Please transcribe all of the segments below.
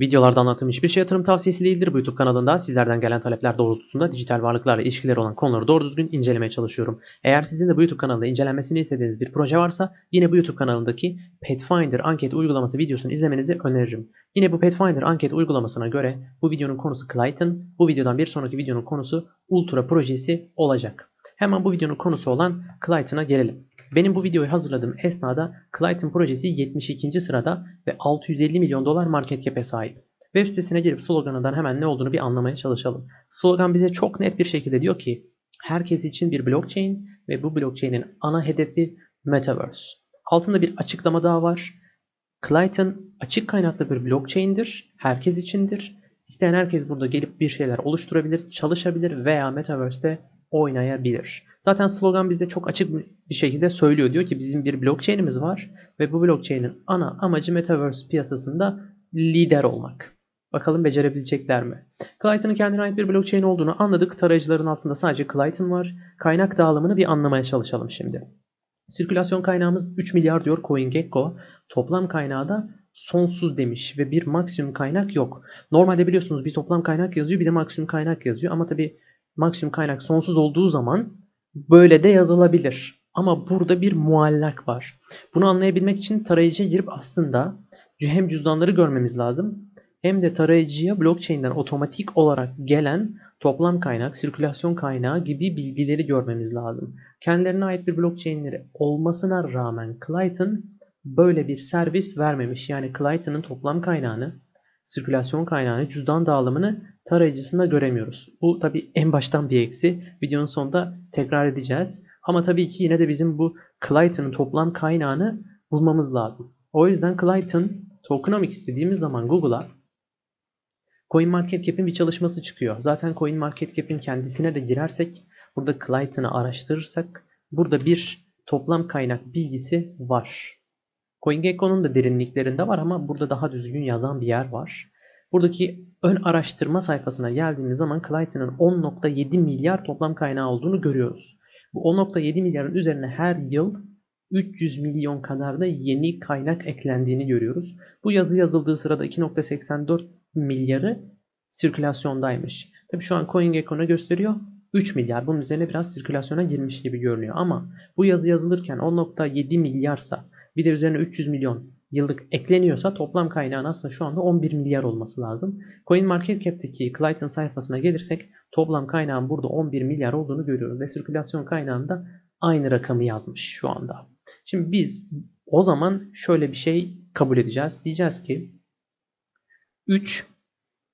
Videolarda anlattığım hiçbir şey yatırım tavsiyesi değildir. Bu YouTube kanalında sizlerden gelen talepler doğrultusunda dijital varlıklarla ilişkileri olan konuları doğru düzgün incelemeye çalışıyorum. Eğer sizin de bu YouTube kanalında incelenmesini istediğiniz bir proje varsa yine bu YouTube kanalındaki Pathfinder anket uygulaması videosunu izlemenizi öneririm. Yine bu Pathfinder anket uygulamasına göre bu videonun konusu Clayton, bu videodan bir sonraki videonun konusu Ultra projesi olacak. Hemen bu videonun konusu olan Clayton'a gelelim. Benim bu videoyu hazırladığım esnada Clayton projesi 72. sırada ve 650 milyon dolar market cap'e sahip. Web sitesine girip sloganından hemen ne olduğunu bir anlamaya çalışalım. Slogan bize çok net bir şekilde diyor ki herkes için bir blockchain ve bu blockchain'in ana hedefi Metaverse. Altında bir açıklama daha var. Clayton açık kaynaklı bir blockchain'dir. Herkes içindir. İsteyen herkes burada gelip bir şeyler oluşturabilir, çalışabilir veya Metaverse'te oynayabilir. Zaten slogan bize çok açık bir şekilde söylüyor. Diyor ki bizim bir blockchain'imiz var ve bu blockchain'in ana amacı Metaverse piyasasında lider olmak. Bakalım becerebilecekler mi? Clayton'ın kendine ait bir blockchain olduğunu anladık. Tarayıcıların altında sadece Clayton var. Kaynak dağılımını bir anlamaya çalışalım şimdi. Sirkülasyon kaynağımız 3 milyar diyor CoinGecko. Toplam kaynağı da sonsuz demiş ve bir maksimum kaynak yok. Normalde biliyorsunuz bir toplam kaynak yazıyor bir de maksimum kaynak yazıyor ama tabi maksimum kaynak sonsuz olduğu zaman böyle de yazılabilir. Ama burada bir muallak var. Bunu anlayabilmek için tarayıcıya girip aslında hem cüzdanları görmemiz lazım hem de tarayıcıya blockchain'den otomatik olarak gelen toplam kaynak, sirkülasyon kaynağı gibi bilgileri görmemiz lazım. Kendilerine ait bir blockchain'leri olmasına rağmen Clayton böyle bir servis vermemiş. Yani Clayton'ın toplam kaynağını, sirkülasyon kaynağını, cüzdan dağılımını tarayıcısında göremiyoruz. Bu tabi en baştan bir eksi. Videonun sonunda tekrar edeceğiz. Ama tabii ki yine de bizim bu Clayton'ın toplam kaynağını bulmamız lazım. O yüzden Clayton tokenomics dediğimiz zaman Google'a CoinMarketCap'in bir çalışması çıkıyor. Zaten CoinMarketCap'in kendisine de girersek, burada Clayton'ı araştırırsak burada bir toplam kaynak bilgisi var. CoinGecko'nun da derinliklerinde var ama burada daha düzgün yazan bir yer var. Buradaki ön araştırma sayfasına geldiğimiz zaman Clayton'ın 10.7 milyar toplam kaynağı olduğunu görüyoruz. Bu 10.7 milyarın üzerine her yıl 300 milyon kadar da yeni kaynak eklendiğini görüyoruz. Bu yazı yazıldığı sırada 2.84 milyarı sirkülasyondaymış. Tabi şu an CoinGecko'na gösteriyor 3 milyar. Bunun üzerine biraz sirkülasyona girmiş gibi görünüyor. Ama bu yazı yazılırken 10.7 milyarsa bir de üzerine 300 milyon yıllık ekleniyorsa toplam kaynağın aslında şu anda 11 milyar olması lazım. CoinMarketCap'teki Clayton sayfasına gelirsek toplam kaynağın burada 11 milyar olduğunu görüyoruz ve sirkülasyon kaynağında aynı rakamı yazmış şu anda. Şimdi biz o zaman şöyle bir şey kabul edeceğiz. Diyeceğiz ki 3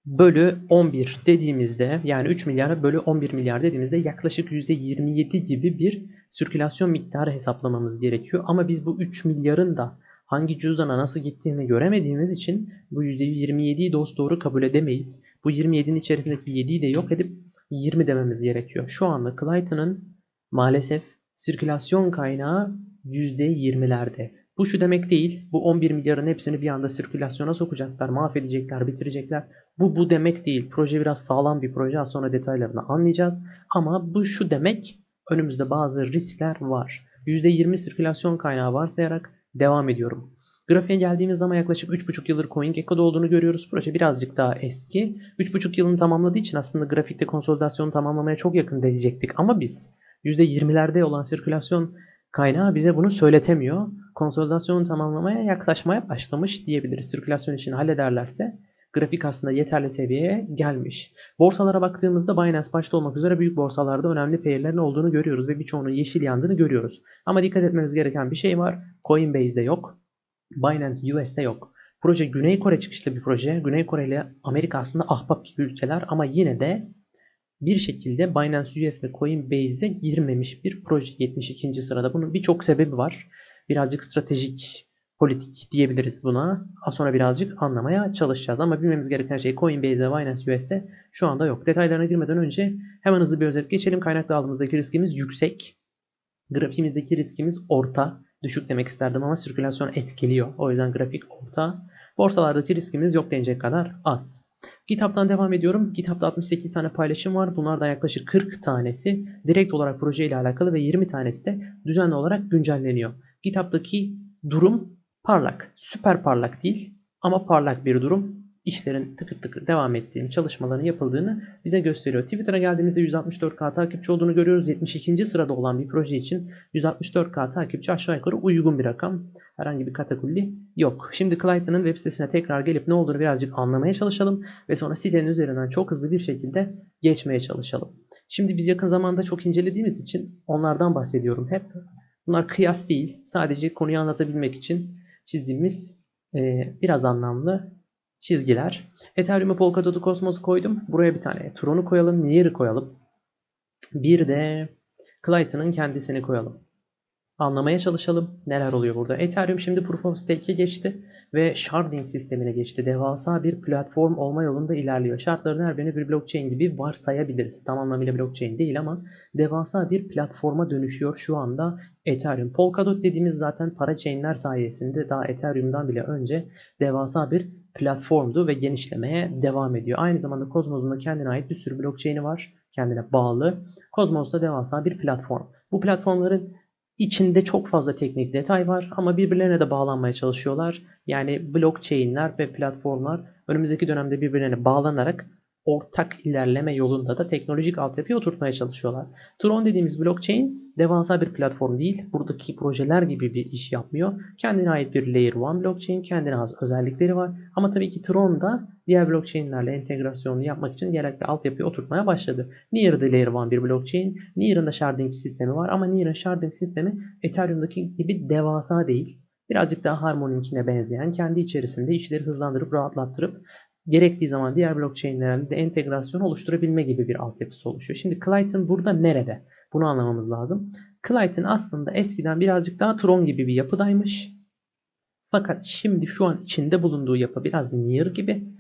bölü 11 dediğimizde yani 3 milyar bölü 11 milyar dediğimizde yaklaşık %27 gibi bir sirkülasyon miktarı hesaplamamız gerekiyor. Ama biz bu 3 milyarın da hangi cüzdana nasıl gittiğini göremediğimiz için bu %27'yi dost doğru kabul edemeyiz. Bu 27'nin içerisindeki 7'yi de yok edip 20 dememiz gerekiyor. Şu anda Clayton'ın maalesef sirkülasyon kaynağı %20'lerde. Bu şu demek değil. Bu 11 milyarın hepsini bir anda sirkülasyona sokacaklar, mahvedecekler, bitirecekler. Bu bu demek değil. Proje biraz sağlam bir proje. Az sonra detaylarını anlayacağız. Ama bu şu demek. Önümüzde bazı riskler var. %20 sirkülasyon kaynağı varsayarak devam ediyorum. Grafiğe geldiğimiz zaman yaklaşık 3,5 yıldır CoinGecko'da olduğunu görüyoruz. Proje birazcık daha eski. 3,5 yılını tamamladığı için aslında grafikte konsolidasyonu tamamlamaya çok yakın diyecektik. Ama biz %20'lerde olan sirkülasyon kaynağı bize bunu söyletemiyor. Konsolidasyonu tamamlamaya yaklaşmaya başlamış diyebiliriz. Sirkülasyon işini hallederlerse grafik aslında yeterli seviyeye gelmiş. Borsalara baktığımızda Binance başta olmak üzere büyük borsalarda önemli pairlerin olduğunu görüyoruz ve birçoğunun yeşil yandığını görüyoruz. Ama dikkat etmemiz gereken bir şey var. Coinbase'de yok. Binance US'te yok. Proje Güney Kore çıkışlı bir proje. Güney Kore ile Amerika aslında ahbap gibi ülkeler ama yine de bir şekilde Binance US ve Coinbase'e girmemiş bir proje 72. sırada. Bunun birçok sebebi var. Birazcık stratejik, politik diyebiliriz buna. Az sonra birazcık anlamaya çalışacağız. Ama bilmemiz gereken şey Coinbase ve Binance US'te şu anda yok. Detaylarına girmeden önce hemen hızlı bir özet geçelim. Kaynak dağılımımızdaki riskimiz yüksek. Grafiğimizdeki riskimiz orta. Düşük demek isterdim ama sirkülasyon etkiliyor. O yüzden grafik orta. Borsalardaki riskimiz yok denecek kadar az. GitHub'tan devam ediyorum. GitHub'da 68 tane paylaşım var. Bunlardan yaklaşık 40 tanesi direkt olarak proje ile alakalı ve 20 tanesi de düzenli olarak güncelleniyor. GitHub'daki durum parlak. Süper parlak değil ama parlak bir durum. işlerin tıkır tıkır devam ettiğini, çalışmaların yapıldığını bize gösteriyor. Twitter'a geldiğimizde 164K takipçi olduğunu görüyoruz. 72. sırada olan bir proje için 164K takipçi aşağı yukarı uygun bir rakam. Herhangi bir katakulli yok. Şimdi Clayton'ın web sitesine tekrar gelip ne olduğunu birazcık anlamaya çalışalım ve sonra sitenin üzerinden çok hızlı bir şekilde geçmeye çalışalım. Şimdi biz yakın zamanda çok incelediğimiz için onlardan bahsediyorum hep. Bunlar kıyas değil. Sadece konuyu anlatabilmek için çizdiğimiz e, biraz anlamlı çizgiler. Ethereum'a Polkadot'u Cosmos'u koydum. Buraya bir tane Tron'u koyalım. Near'ı koyalım. Bir de Clayton'ın kendisini koyalım. Anlamaya çalışalım neler oluyor burada. Ethereum şimdi Proof of Stake'e geçti ve sharding sistemine geçti. Devasa bir platform olma yolunda ilerliyor. Şartların her birini bir blockchain gibi varsayabiliriz. Tam anlamıyla blockchain değil ama devasa bir platforma dönüşüyor şu anda Ethereum. Polkadot dediğimiz zaten para chainler sayesinde daha Ethereum'dan bile önce devasa bir platformdu ve genişlemeye devam ediyor. Aynı zamanda Cosmos'un da kendine ait bir sürü blockchain'i var. Kendine bağlı. Cosmos da devasa bir platform. Bu platformların içinde çok fazla teknik detay var ama birbirlerine de bağlanmaya çalışıyorlar. Yani blockchain'ler ve platformlar önümüzdeki dönemde birbirlerine bağlanarak ortak ilerleme yolunda da teknolojik altyapıyı oturtmaya çalışıyorlar. Tron dediğimiz blockchain devasa bir platform değil. Buradaki projeler gibi bir iş yapmıyor. Kendine ait bir Layer 1 blockchain, kendine has özellikleri var. Ama tabii ki Tron da diğer blockchain'lerle entegrasyonunu yapmak için gerekli altyapıyı oturtmaya başladı. Near da Layer 1 bir blockchain. Near'ın da sharding sistemi var ama Near'ın sharding sistemi Ethereum'daki gibi devasa değil. Birazcık daha Harmony'ninkine benzeyen, kendi içerisinde işleri hızlandırıp rahatlattırıp gerektiği zaman diğer blockchain'lerle de entegrasyon oluşturabilme gibi bir altyapısı oluşuyor. Şimdi Clayton burada nerede? Bunu anlamamız lazım. Clayton aslında eskiden birazcık daha Tron gibi bir yapıdaymış. Fakat şimdi şu an içinde bulunduğu yapı biraz Near gibi.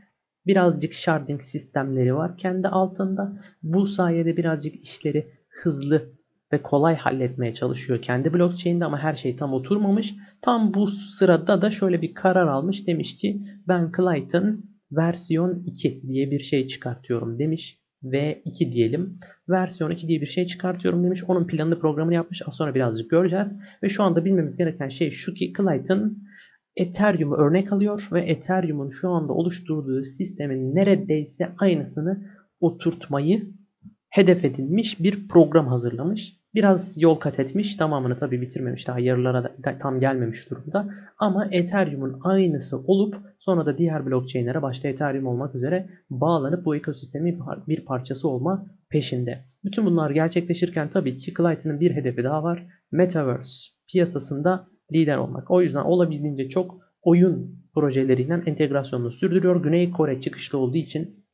Birazcık sharding sistemleri var kendi altında. Bu sayede birazcık işleri hızlı ve kolay halletmeye çalışıyor kendi blockchain'de ama her şey tam oturmamış. Tam bu sırada da şöyle bir karar almış demiş ki ben Clayton versiyon 2 diye bir şey çıkartıyorum demiş. V2 diyelim. Versiyon 2 diye bir şey çıkartıyorum demiş. Onun planını programını yapmış. Az sonra birazcık göreceğiz. Ve şu anda bilmemiz gereken şey şu ki Clayton Ethereum'u örnek alıyor ve Ethereum'un şu anda oluşturduğu sistemin neredeyse aynısını oturtmayı hedef edilmiş bir program hazırlamış. Biraz yol kat etmiş. Tamamını tabi bitirmemiş. Daha yarılara da tam gelmemiş durumda. Ama Ethereum'un aynısı olup sonra da diğer blockchain'lere başta Ethereum olmak üzere bağlanıp bu ekosistemin bir parçası olma peşinde. Bütün bunlar gerçekleşirken tabii ki Clayton'ın bir hedefi daha var. Metaverse piyasasında lider olmak. O yüzden olabildiğince çok oyun projeleriyle entegrasyonunu sürdürüyor. Güney Kore çıkışlı olduğu için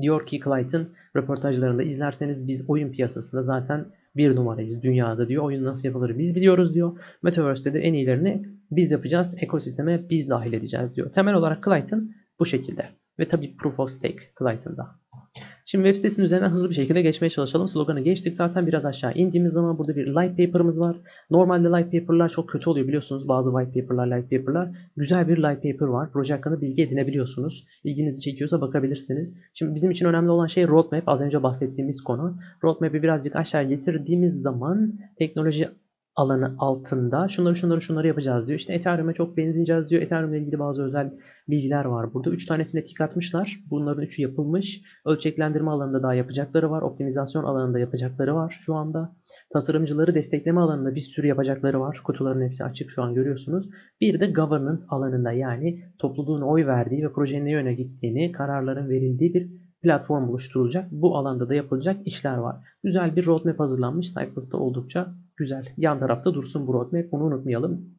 diyor ki Clayton röportajlarında izlerseniz biz oyun piyasasında zaten bir numarayız dünyada diyor. Oyun nasıl yapılır biz biliyoruz diyor. Metaverse'de de en iyilerini biz yapacağız. Ekosisteme biz dahil edeceğiz diyor. Temel olarak Clayton bu şekilde. Ve tabii Proof of Stake Clayton'da. Şimdi web sitesinin üzerinden hızlı bir şekilde geçmeye çalışalım. Sloganı geçtik. Zaten biraz aşağı indiğimiz zaman burada bir light paper'ımız var. Normalde light paper'lar çok kötü oluyor biliyorsunuz. Bazı white paper'lar, light paper'lar. Güzel bir light paper var. Proje hakkında bilgi edinebiliyorsunuz. İlginizi çekiyorsa bakabilirsiniz. Şimdi bizim için önemli olan şey roadmap. Az önce bahsettiğimiz konu. Roadmap'i birazcık aşağı getirdiğimiz zaman teknoloji alanı altında şunları şunları şunları yapacağız diyor. İşte Ethereum'e çok benzeyeceğiz diyor. Ethereum ile ilgili bazı özel bilgiler var burada. 3 tanesine tik atmışlar. Bunların 3'ü yapılmış. Ölçeklendirme alanında daha yapacakları var. Optimizasyon alanında yapacakları var şu anda. Tasarımcıları destekleme alanında bir sürü yapacakları var. Kutuların hepsi açık şu an görüyorsunuz. Bir de governance alanında yani topluluğun oy verdiği ve projenin ne yöne gittiğini, kararların verildiği bir platform oluşturulacak. Bu alanda da yapılacak işler var. Güzel bir roadmap hazırlanmış. Sayfası oldukça güzel. Yan tarafta dursun bu roadmap. Bunu unutmayalım.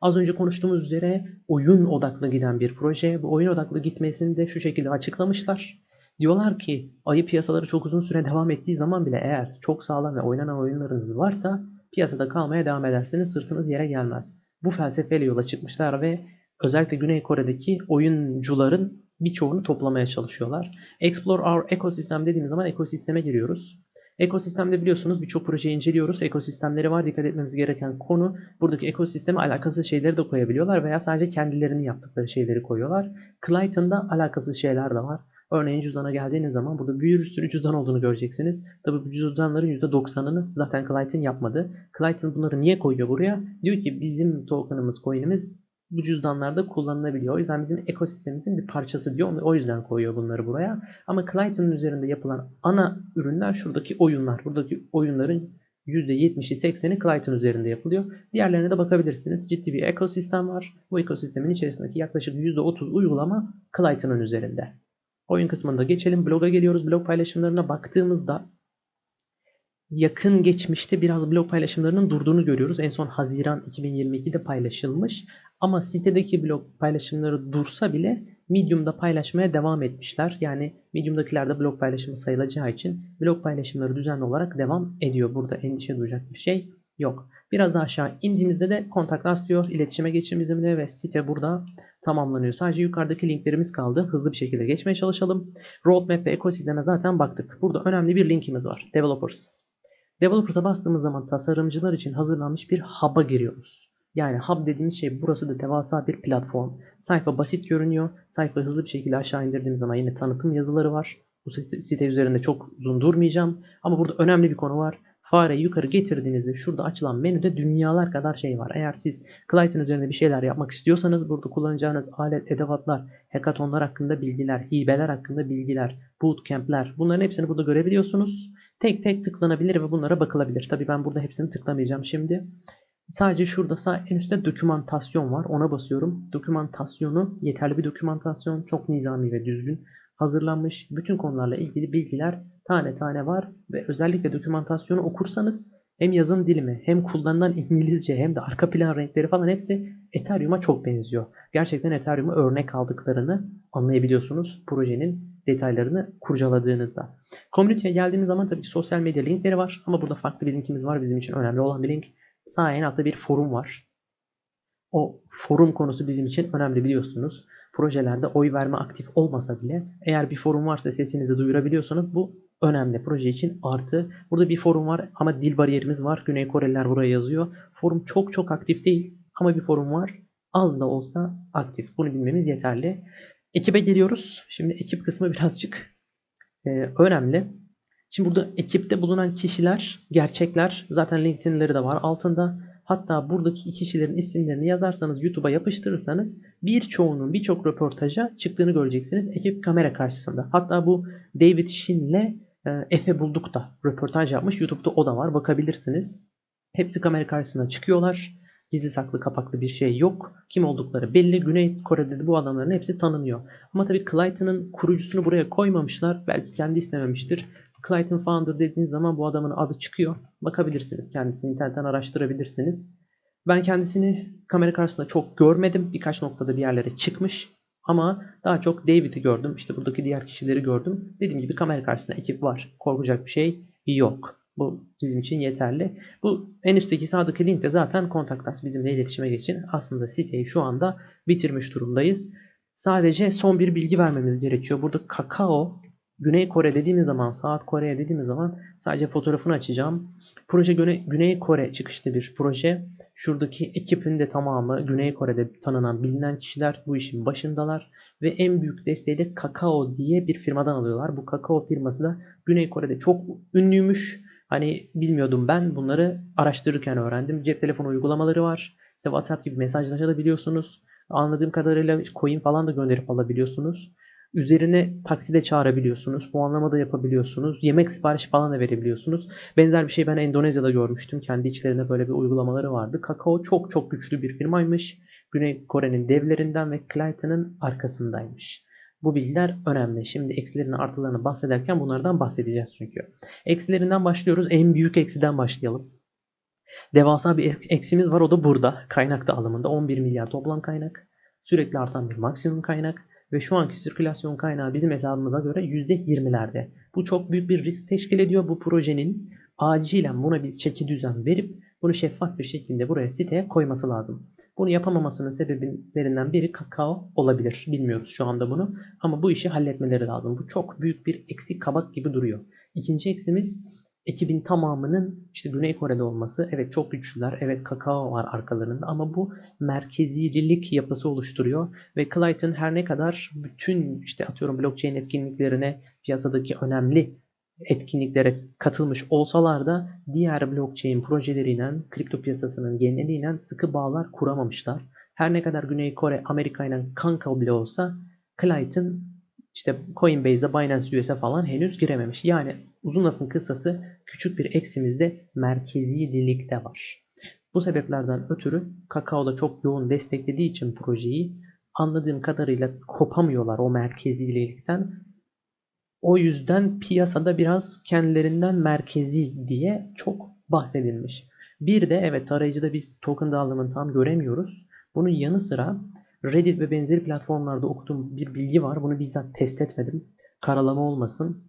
Az önce konuştuğumuz üzere oyun odaklı giden bir proje. Bu oyun odaklı gitmesini de şu şekilde açıklamışlar. Diyorlar ki ayı piyasaları çok uzun süre devam ettiği zaman bile eğer çok sağlam ve oynanan oyunlarınız varsa piyasada kalmaya devam ederseniz sırtınız yere gelmez. Bu felsefeyle yola çıkmışlar ve özellikle Güney Kore'deki oyuncuların birçoğunu toplamaya çalışıyorlar. Explore our ecosystem dediğimiz zaman ekosisteme giriyoruz. Ekosistemde biliyorsunuz birçok proje inceliyoruz. Ekosistemleri var. Dikkat etmemiz gereken konu buradaki ekosisteme alakasız şeyleri de koyabiliyorlar veya sadece kendilerinin yaptıkları şeyleri koyuyorlar. Clayton'da alakasız şeyler de var. Örneğin cüzdana geldiğiniz zaman burada bir sürü cüzdan olduğunu göreceksiniz. Tabi bu cüzdanların %90'ını zaten Clayton yapmadı. Clayton bunları niye koyuyor buraya? Diyor ki bizim token'ımız, coin'imiz bu cüzdanlarda kullanılabiliyor. O yüzden bizim ekosistemimizin bir parçası diyor. O yüzden koyuyor bunları buraya. Ama Clayton'ın üzerinde yapılan ana ürünler şuradaki oyunlar. Buradaki oyunların %70'i 80'i Clayton üzerinde yapılıyor. Diğerlerine de bakabilirsiniz. Ciddi bir ekosistem var. Bu ekosistemin içerisindeki yaklaşık %30 uygulama Clayton'ın üzerinde. Oyun kısmında geçelim. Bloga geliyoruz. Blog paylaşımlarına baktığımızda yakın geçmişte biraz blog paylaşımlarının durduğunu görüyoruz. En son Haziran 2022'de paylaşılmış. Ama sitedeki blog paylaşımları dursa bile Medium'da paylaşmaya devam etmişler. Yani Medium'dakiler de blog paylaşımı sayılacağı için blog paylaşımları düzenli olarak devam ediyor. Burada endişe duyacak bir şey yok. Biraz daha aşağı indiğimizde de kontak us diyor. İletişime geçin bizimle ve site burada tamamlanıyor. Sadece yukarıdaki linklerimiz kaldı. Hızlı bir şekilde geçmeye çalışalım. Roadmap ve ekosisteme zaten baktık. Burada önemli bir linkimiz var. Developers. Developers'a bastığımız zaman tasarımcılar için hazırlanmış bir hub'a giriyoruz. Yani hub dediğimiz şey burası da devasa bir platform. Sayfa basit görünüyor. Sayfa hızlı bir şekilde aşağı indirdiğimiz zaman yine tanıtım yazıları var. Bu site üzerinde çok uzun durmayacağım. Ama burada önemli bir konu var. Fareyi yukarı getirdiğinizde şurada açılan menüde dünyalar kadar şey var. Eğer siz Clayton üzerinde bir şeyler yapmak istiyorsanız burada kullanacağınız alet, edevatlar, hackathonlar hakkında bilgiler, hibeler hakkında bilgiler, bootcamp'ler bunların hepsini burada görebiliyorsunuz. Tek tek tıklanabilir ve bunlara bakılabilir. Tabii ben burada hepsini tıklamayacağım şimdi. Sadece şurada sağ en üstte dokümantasyon var. Ona basıyorum. Dokümantasyonu yeterli bir dokümantasyon. Çok nizami ve düzgün hazırlanmış. Bütün konularla ilgili bilgiler tane tane var. Ve özellikle dokümantasyonu okursanız hem yazım dilimi hem kullanılan İngilizce hem de arka plan renkleri falan hepsi Ethereum'a çok benziyor. Gerçekten Ethereum'a örnek aldıklarını anlayabiliyorsunuz projenin detaylarını kurcaladığınızda. Community'ye geldiğimiz zaman tabii ki sosyal medya linkleri var ama burada farklı bir linkimiz var. Bizim için önemli olan bir link. Sağ en altta bir forum var. O forum konusu bizim için önemli biliyorsunuz. Projelerde oy verme aktif olmasa bile eğer bir forum varsa sesinizi duyurabiliyorsanız bu önemli. Proje için artı. Burada bir forum var ama dil bariyerimiz var. Güney Koreliler buraya yazıyor. Forum çok çok aktif değil ama bir forum var. Az da olsa aktif. Bunu bilmemiz yeterli. Ekibe geliyoruz. Şimdi ekip kısmı birazcık e, önemli. Şimdi burada ekipte bulunan kişiler, gerçekler zaten LinkedIn'leri de var altında. Hatta buradaki kişilerin isimlerini yazarsanız YouTube'a yapıştırırsanız birçoğunun birçok röportaja çıktığını göreceksiniz ekip kamera karşısında. Hatta bu David Shin'le e, Efe Bulduk da röportaj yapmış. YouTube'da o da var bakabilirsiniz. Hepsi kamera karşısına çıkıyorlar. Gizli saklı kapaklı bir şey yok. Kim oldukları belli. Güney Kore'de de bu adamların hepsi tanınıyor. Ama tabii Clayton'ın kurucusunu buraya koymamışlar. Belki kendi istememiştir. Clayton Founder dediğiniz zaman bu adamın adı çıkıyor. Bakabilirsiniz kendisini internetten araştırabilirsiniz. Ben kendisini kamera karşısında çok görmedim. Birkaç noktada bir yerlere çıkmış. Ama daha çok David'i gördüm. İşte buradaki diğer kişileri gördüm. Dediğim gibi kamera karşısında ekip var. Korkacak bir şey yok. Bu bizim için yeterli. Bu en üstteki sağdaki link de zaten kontak us bizimle iletişime geçin. Aslında siteyi şu anda bitirmiş durumdayız. Sadece son bir bilgi vermemiz gerekiyor. Burada kakao Güney Kore dediğimiz zaman, Saat Kore'ye dediğimiz zaman sadece fotoğrafını açacağım. Proje Güney, Güney Kore çıkışlı bir proje. Şuradaki ekibin de tamamı Güney Kore'de tanınan, bilinen kişiler bu işin başındalar. Ve en büyük desteği de Kakao diye bir firmadan alıyorlar. Bu Kakao firması da Güney Kore'de çok ünlüymüş. Hani bilmiyordum ben bunları araştırırken öğrendim. Cep telefonu uygulamaları var. İşte WhatsApp gibi mesajlaşabiliyorsunuz. Anladığım kadarıyla coin falan da gönderip alabiliyorsunuz. Üzerine takside çağırabiliyorsunuz. Puanlama da yapabiliyorsunuz. Yemek siparişi falan da verebiliyorsunuz. Benzer bir şey ben Endonezya'da görmüştüm. Kendi içlerinde böyle bir uygulamaları vardı. Kakao çok çok güçlü bir firmaymış. Güney Kore'nin devlerinden ve Clayton'ın arkasındaymış. Bu bilgiler önemli. Şimdi eksilerini artılarını bahsederken bunlardan bahsedeceğiz çünkü. Eksilerinden başlıyoruz. En büyük eksiden başlayalım. Devasa bir eksimiz var o da burada. Kaynak dağılımında 11 milyar toplam kaynak. Sürekli artan bir maksimum kaynak. Ve şu anki sirkülasyon kaynağı bizim hesabımıza göre %20'lerde. Bu çok büyük bir risk teşkil ediyor. Bu projenin acilen buna bir çeki düzen verip bunu şeffaf bir şekilde buraya siteye koyması lazım. Bunu yapamamasının sebeplerinden biri kakao olabilir. Bilmiyoruz şu anda bunu. Ama bu işi halletmeleri lazım. Bu çok büyük bir eksik kabak gibi duruyor. İkinci eksimiz ekibin tamamının işte Güney Kore'de olması. Evet çok güçlüler. Evet kakao var arkalarında ama bu merkezililik yapısı oluşturuyor. Ve Clayton her ne kadar bütün işte atıyorum blockchain etkinliklerine piyasadaki önemli etkinliklere katılmış olsalar da diğer blockchain projeleriyle kripto piyasasının geneliyle sıkı bağlar kuramamışlar. Her ne kadar Güney Kore Amerika ile kanka bile olsa Clyde'ın işte Coinbase'e, Binance US'e falan henüz girememiş. Yani uzun lafın kısası küçük bir eksimiz de merkezililikte var. Bu sebeplerden ötürü Kakao da çok yoğun desteklediği için projeyi anladığım kadarıyla kopamıyorlar o merkezilikten. O yüzden piyasada biraz kendilerinden merkezi diye çok bahsedilmiş. Bir de evet tarayıcıda biz token dağılımını tam göremiyoruz. Bunun yanı sıra Reddit ve benzeri platformlarda okuduğum bir bilgi var. Bunu bizzat test etmedim. Karalama olmasın.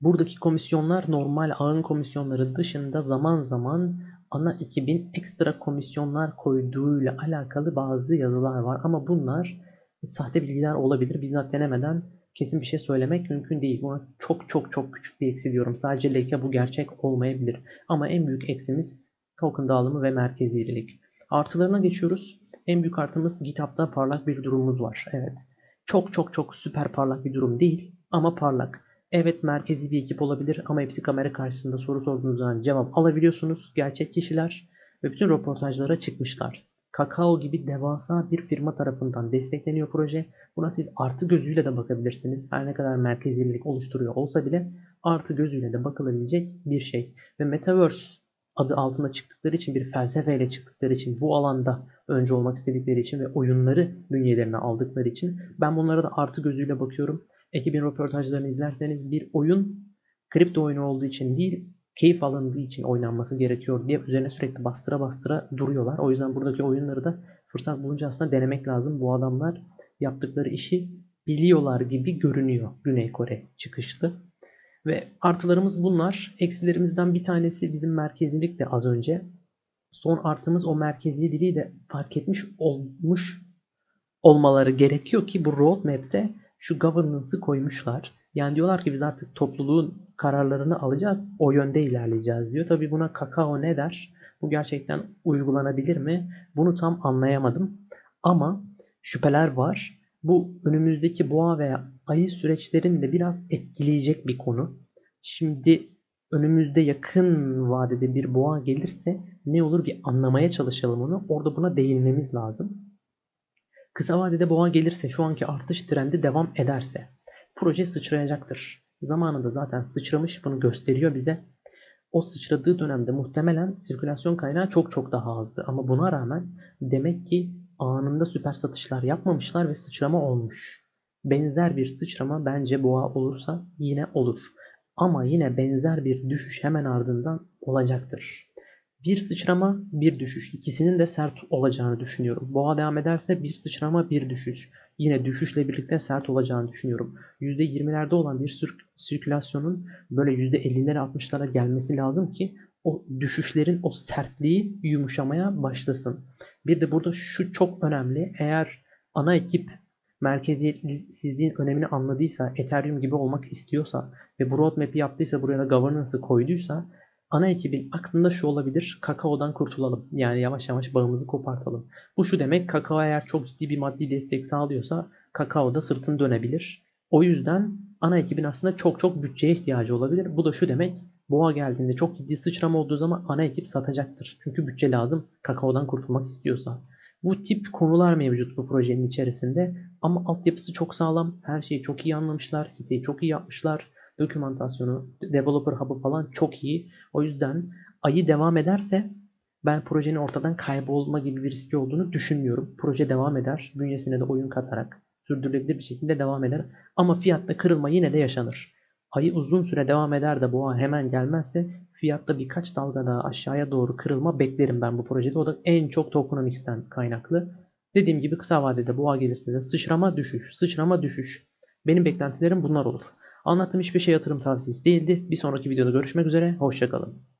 Buradaki komisyonlar normal ağın komisyonları dışında zaman zaman ana ekibin ekstra komisyonlar koyduğuyla alakalı bazı yazılar var. Ama bunlar sahte bilgiler olabilir. Bizzat denemeden kesin bir şey söylemek mümkün değil. Buna çok çok çok küçük bir eksi diyorum. Sadece leke bu gerçek olmayabilir. Ama en büyük eksimiz token dağılımı ve merkezililik. Artılarına geçiyoruz. En büyük artımız GitHub'da parlak bir durumumuz var. Evet. Çok çok çok süper parlak bir durum değil ama parlak. Evet merkezi bir ekip olabilir ama hepsi kamera karşısında soru sorduğunuz zaman cevap alabiliyorsunuz. Gerçek kişiler ve bütün röportajlara çıkmışlar. Kakao gibi devasa bir firma tarafından destekleniyor proje. Buna siz artı gözüyle de bakabilirsiniz. Her ne kadar merkezilik oluşturuyor olsa bile artı gözüyle de bakılabilecek bir şey. Ve Metaverse adı altına çıktıkları için bir felsefeyle çıktıkları için bu alanda önce olmak istedikleri için ve oyunları bünyelerine aldıkları için ben bunlara da artı gözüyle bakıyorum. Ekibin röportajlarını izlerseniz bir oyun kripto oyunu olduğu için değil keyif alındığı için oynanması gerekiyor diye üzerine sürekli bastıra bastıra duruyorlar. O yüzden buradaki oyunları da fırsat bulunca aslında denemek lazım. Bu adamlar yaptıkları işi biliyorlar gibi görünüyor Güney Kore çıkışlı. Ve artılarımız bunlar. Eksilerimizden bir tanesi bizim merkezilik de az önce. Son artımız o merkeziyeliği de fark etmiş olmuş olmaları gerekiyor ki bu roadmap'te şu governance'ı koymuşlar. Yani diyorlar ki biz artık topluluğun kararlarını alacağız, o yönde ilerleyeceğiz diyor. Tabi buna kakao ne der? Bu gerçekten uygulanabilir mi? Bunu tam anlayamadım. Ama şüpheler var. Bu önümüzdeki boğa veya ayı süreçlerini de biraz etkileyecek bir konu. Şimdi önümüzde yakın vadede bir boğa gelirse ne olur bir anlamaya çalışalım onu. Orada buna değinmemiz lazım. Kısa vadede boğa gelirse şu anki artış trendi devam ederse proje sıçrayacaktır. Zamanında zaten sıçramış bunu gösteriyor bize. O sıçradığı dönemde muhtemelen sirkülasyon kaynağı çok çok daha azdı. Ama buna rağmen demek ki anında süper satışlar yapmamışlar ve sıçrama olmuş. Benzer bir sıçrama bence boğa olursa yine olur. Ama yine benzer bir düşüş hemen ardından olacaktır. Bir sıçrama, bir düşüş. İkisinin de sert olacağını düşünüyorum. Boğa devam ederse bir sıçrama, bir düşüş. Yine düşüşle birlikte sert olacağını düşünüyorum. %20'lerde olan bir sirk sirkülasyonun böyle %50'lere 60'lara gelmesi lazım ki o düşüşlerin o sertliği yumuşamaya başlasın. Bir de burada şu çok önemli. Eğer ana ekip merkeziyetsizliğin önemini anladıysa, Ethereum gibi olmak istiyorsa ve bu roadmap'i yaptıysa, buraya da governance'ı koyduysa ana ekibin aklında şu olabilir. Kakao'dan kurtulalım. Yani yavaş yavaş bağımızı kopartalım. Bu şu demek kakao eğer çok ciddi bir maddi destek sağlıyorsa kakao da sırtını dönebilir. O yüzden ana ekibin aslında çok çok bütçeye ihtiyacı olabilir. Bu da şu demek. Boğa geldiğinde çok ciddi sıçrama olduğu zaman ana ekip satacaktır. Çünkü bütçe lazım kakaodan kurtulmak istiyorsa. Bu tip konular mevcut bu projenin içerisinde ama altyapısı çok sağlam. Her şeyi çok iyi anlamışlar. Siteyi çok iyi yapmışlar. Dokümantasyonu, developer hub'ı falan çok iyi. O yüzden ayı devam ederse ben projenin ortadan kaybolma gibi bir riski olduğunu düşünmüyorum. Proje devam eder. Bünyesine de oyun katarak sürdürülebilir bir şekilde devam eder. Ama fiyatta kırılma yine de yaşanır. Ayı uzun süre devam eder de boğa hemen gelmezse fiyatta birkaç dalga daha aşağıya doğru kırılma beklerim ben bu projede. O da en çok tokenomics'ten kaynaklı. Dediğim gibi kısa vadede boğa gelirse de sıçrama düşüş, sıçrama düşüş. Benim beklentilerim bunlar olur. Anlattığım hiçbir şey yatırım tavsiyesi değildi. Bir sonraki videoda görüşmek üzere. Hoşçakalın.